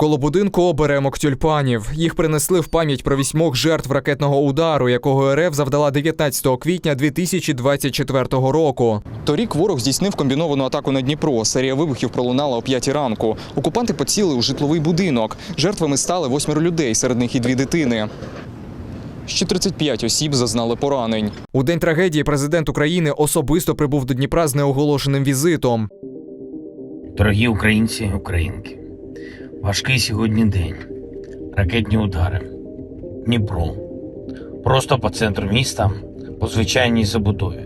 Коло будинку оберемок тюльпанів. Їх принесли в пам'ять про вісьмох жертв ракетного удару, якого РФ завдала 19 квітня 2024 року. Торік ворог здійснив комбіновану атаку на Дніпро. Серія вибухів пролунала о 5 ранку. Окупанти поцілили у житловий будинок. Жертвами стали восьмеро людей, серед них і дві дитини. Ще 35 осіб зазнали поранень. У день трагедії президент України особисто прибув до Дніпра з неоголошеним візитом. Дорогі українці, українки, важкий сьогодні день. Ракетні удари. Дніпро. Просто по центру міста, по звичайній забудові.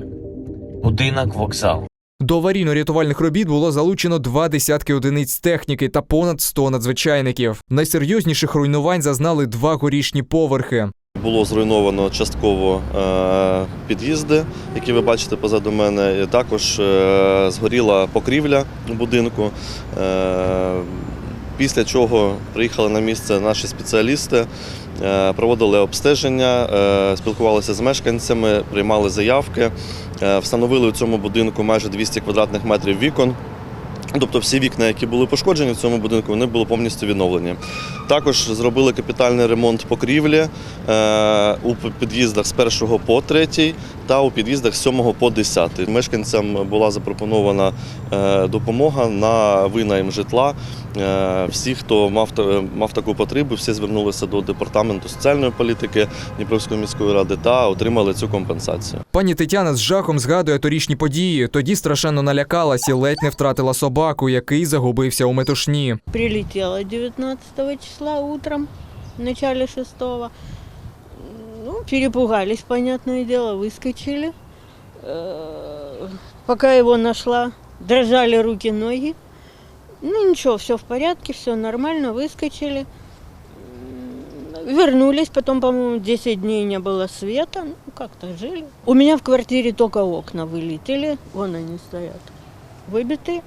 Будинок, вокзал. До аварійно-рятувальних робіт було залучено два десятки одиниць техніки та понад 100 надзвичайників. Найсерйозніших руйнувань зазнали два горішні поверхи. Було зруйновано частково е, під'їзди, які ви бачите позаду мене. Також е, згоріла покрівля будинку. Після чого приїхали на місце наші спеціалісти, е, проводили обстеження, е, спілкувалися з мешканцями, приймали заявки, Е, встановили у цьому будинку майже 200 квадратних метрів вікон. Тобто всі вікна, які були пошкоджені в цьому будинку, вони були повністю відновлені. Також зробили капітальний ремонт покрівлі е, у під'їздах з 1 по 3 та у під'їздах з 7 по 10. Мешканцям була запропонована е, допомога на винайм житла. Е, всі, хто мав, мав таку потребу, всі звернулися до департаменту соціальної політики Дніпровської міської ради та отримали цю компенсацію. Пані Тетяна з жахом згадує торішні події. Тоді страшенно налякалась і ледь не втратила собаку, який загубився у метушні. Прилетела 19 числа утром, в начале 6 Ну, перепугались, понятное дело, выскочили. Э, Пока его нашла, дрожали руки, ноги. Ну ничего, все в порядке, все нормально, выскочили. М, Вернулись, потом, по-моему, 10 дней не было света, ну, как-то жили. У меня в квартире только окна вылетели, вон они стоят, выбитые.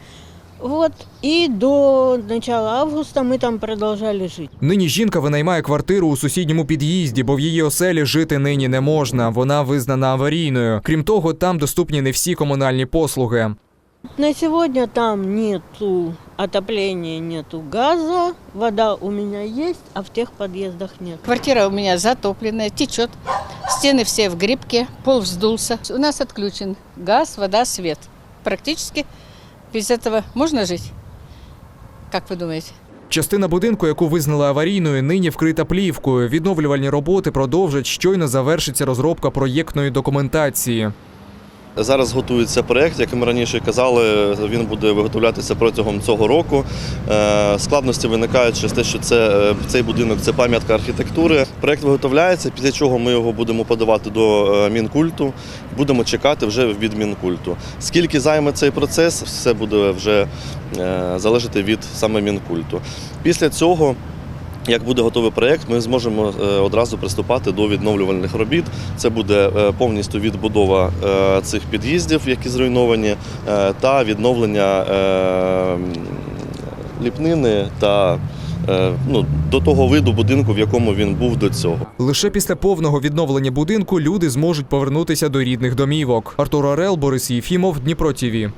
Вот, и до начала августа мы там продолжали жить. Нині жінка винаймає квартиру у сусідньому під'їзді, бо в її оселі жити нині не можна. Вона визнана аварійною. Крім того, там доступні не всі комунальні послуги. На сегодня там нету отопления, нету газа, вода у меня есть, а в тех подъездах нет. Квартира у меня затопленная, течет. Стены все в грибке, пол вздулся. У нас отключен газ, вода, свет. Практически без этого можна жить? Як ви думаєте? Частина будинку, яку визнали аварійною, нині вкрита плівкою. Відновлювальні роботи продовжать щойно завершиться розробка проєктної документації. Зараз готується проєкт, як ми раніше казали, він буде виготовлятися протягом цього року. Е, Складності виникають через те, що це, е, цей будинок це пам'ятка архітектури. Проєкт виготовляється, після чого ми його будемо подавати до е, Мінкульту. Будемо чекати вже від Мінкульту. Скільки займе цей процес, все буде вже залежати від саме Мінкульту. Після цього. Як буде готовий проєкт, ми зможемо е, одразу приступати до відновлювальних робіт. Це буде е, повністю відбудова е, цих під'їздів, які зруйновані, та відновлення ліпнини та ну, до того виду будинку, в якому він був до цього. Лише після повного відновлення будинку люди зможуть повернутися до рідних домівок. Артур Орел, Борис Єфімов, Дніпро ТІВІ.